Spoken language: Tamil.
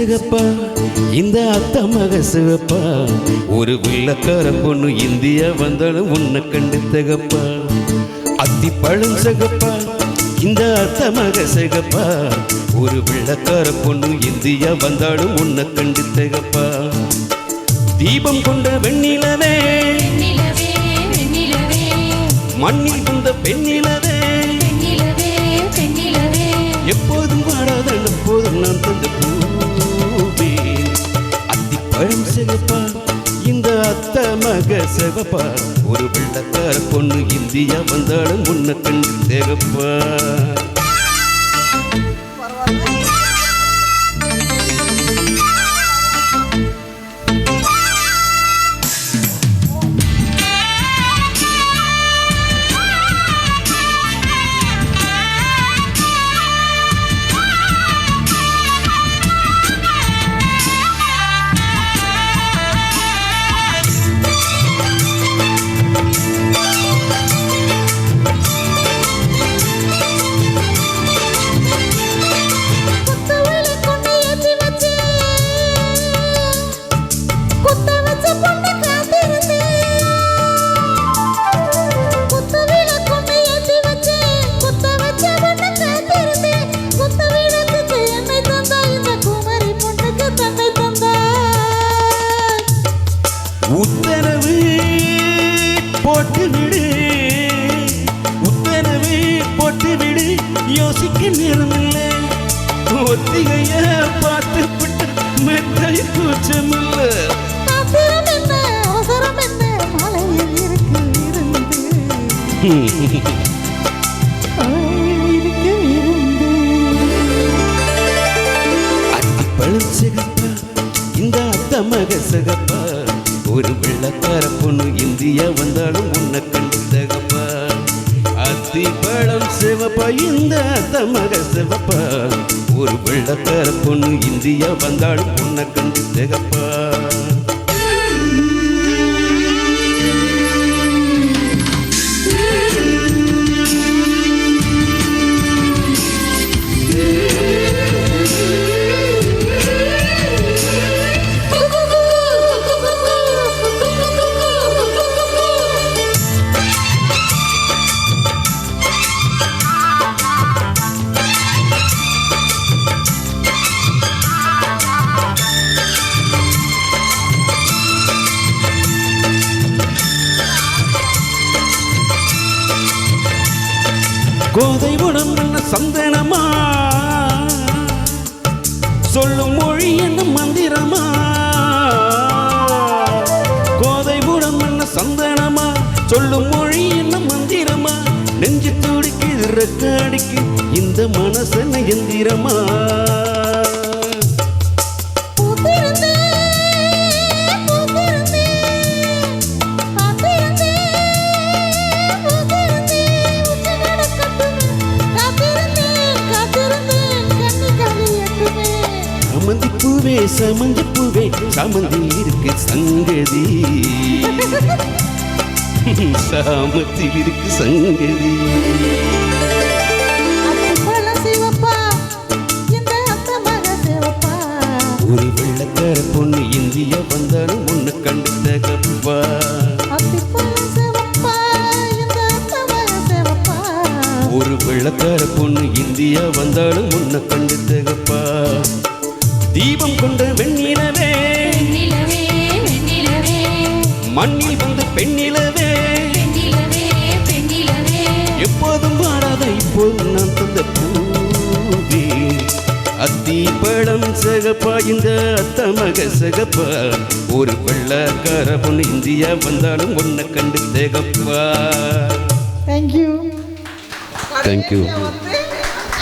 சிகப்பா இந்த அத்த மக சிவப்பா ஒரு வெள்ளக்கார பொண்ணு இந்தியா வந்தாலும் உன்னை கண்டு திகப்பா. அத்தி பழம் சிகப்பா இந்த அத்த மக சிகப்பா. ஒரு வெள்ளக்கார பொண்ணு இந்தியா வந்தாலும் உன்னை கண்டு திகப்பா. தீபம் கொண்ட வெண்ணிலவே மண்ணில் வந்த பெண்ணிலவே. எப்போதும் வாடாத எப்போதும் நான் அத்திப்பழம் இந்த அத்த மக சிவப்பா. ஒரு வெள்ளக்கார பொண்ணு இந்தியா வந்தாலும் முன்ன கண்டு தேவப்பா போட்டு விடு. உத்தரவு போட்டு விடு. யோசிக்க நேரமில்லை. ஒத்திகைய பார்த்து விட்டு மெத்தை கூச்சமில்லை. சிகப்பா இந்த அத்த மக சிகப்பா. ஒரு வெள்ளக்கார பொண்ணு இந்தியா வந்தாலும் உன்னை கண்டு தகப்பா. அத்தி பழம் சிவப்பா இந்த தமக சிவப்பா. ஒரு வெள்ளக்கார பொண்ணு இந்தியா வந்தாலும் உன்னை கண்டு தகப்பா. கோதை உடம் என்ன சந்தனமா? சொல்லும் மொழி என்ன மந்திரமா? கோதை உடம் என்ன சந்தனமா? சொல்லும் மொழி என்ன மந்திரமா? நெஞ்சு துடிக்குது ரெக்காடிக்கு இந்த மனசன எந்திரமா சமந்தி பூவே சமந்தி பூவே சமந்தி இருக்கு சங்கதி. சாமத்தில் இருக்கு சங்கதி. ஒரு வெள்ளக்கார பொண்ணு இந்தியா வந்தாலும் உன்னை கண்டு தகப்பா ஒரு வெள்ளக்கார பொண்ணு இந்தியா வந்தாலும் உன்னை கண்டு தகப்பா தீபம் கொண்ட வெண்ணிலவே. வெண்ணிலவே வெண்ணிலவே. மண்ணில் வந்த பெண்ணிலவே. எப்போதும் வாடாத இப்போதும் நான் தந்த பூவே. அத்தி பழம் சகப்பா இந்த அத்த மக சகப்பா. ஒரு வெள்ளக்கார பொண்ணு இந்தியா வந்தாலும் உன்னை கண்டு தேகப்பா தேங்க்யூ தேங்க்யூ